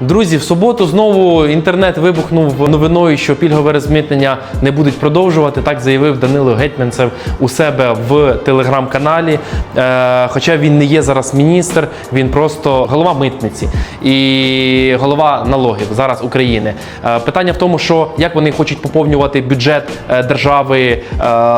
Друзі, в суботу знову інтернет вибухнув новиною, що пільгове розмитнення не будуть продовжувати. Так заявив Данило Гетьманцев у себе в телеграм-каналі. Е, хоча він не є зараз міністр, він просто голова митниці і голова налогів зараз України. Е, питання в тому, що як вони хочуть поповнювати бюджет е, держави е,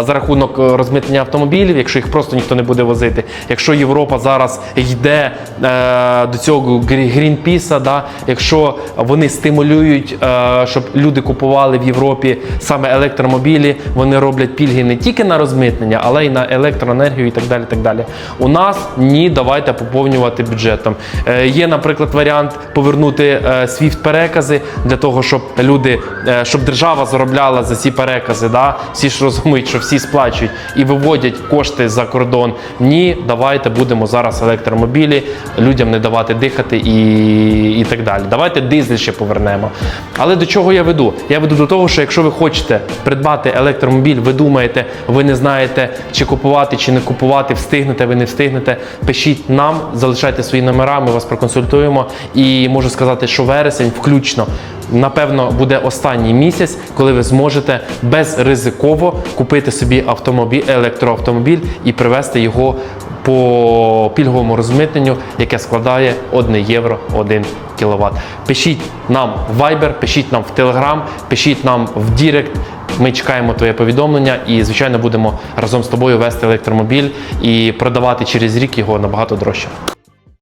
за рахунок е, розмитнення автомобілів, якщо їх просто ніхто не буде возити. Якщо Європа зараз йде е, до цього грі- Грінпіса, да, якщо вони стимулюють, е, щоб люди купували в Європі саме електромобілі, вони роблять пільги не тільки на розмитнення, але й на електроенергію і так далі. Так далі. У нас ні, давайте поповнювати бюджетом. Е, є, наприклад, варіант повернути е, SWIFT перекази для того, щоб люди, е, щоб держава заробляла за ці перекази. Да? Всі ж розуміють, що всі сплачують і виводять кошти за кордон. Ні, давайте будемо зараз електромобілі, людям не давати дихати і, і так далі. Давайте дизель ще повернемо. Але до чого я веду? Я веду до того, що якщо ви хочете придбати електромобіль, ви думаєте, ви не знаєте, чи купувати, чи не купувати, встигнете, ви не встигнете. Пишіть нам, залишайте свої номера, ми вас проконсультуємо. І можу сказати, що вересень включно. Напевно, буде останній місяць, коли ви зможете безризиково купити собі автомобіль, електроавтомобіль і привезти його по пільговому розмитненню, яке складає 1 євро 1 кВт. Пишіть нам в Viber, пишіть нам в Telegram, пишіть нам в Дірект. Ми чекаємо твоє повідомлення і, звичайно, будемо разом з тобою вести електромобіль і продавати через рік його набагато дорожче.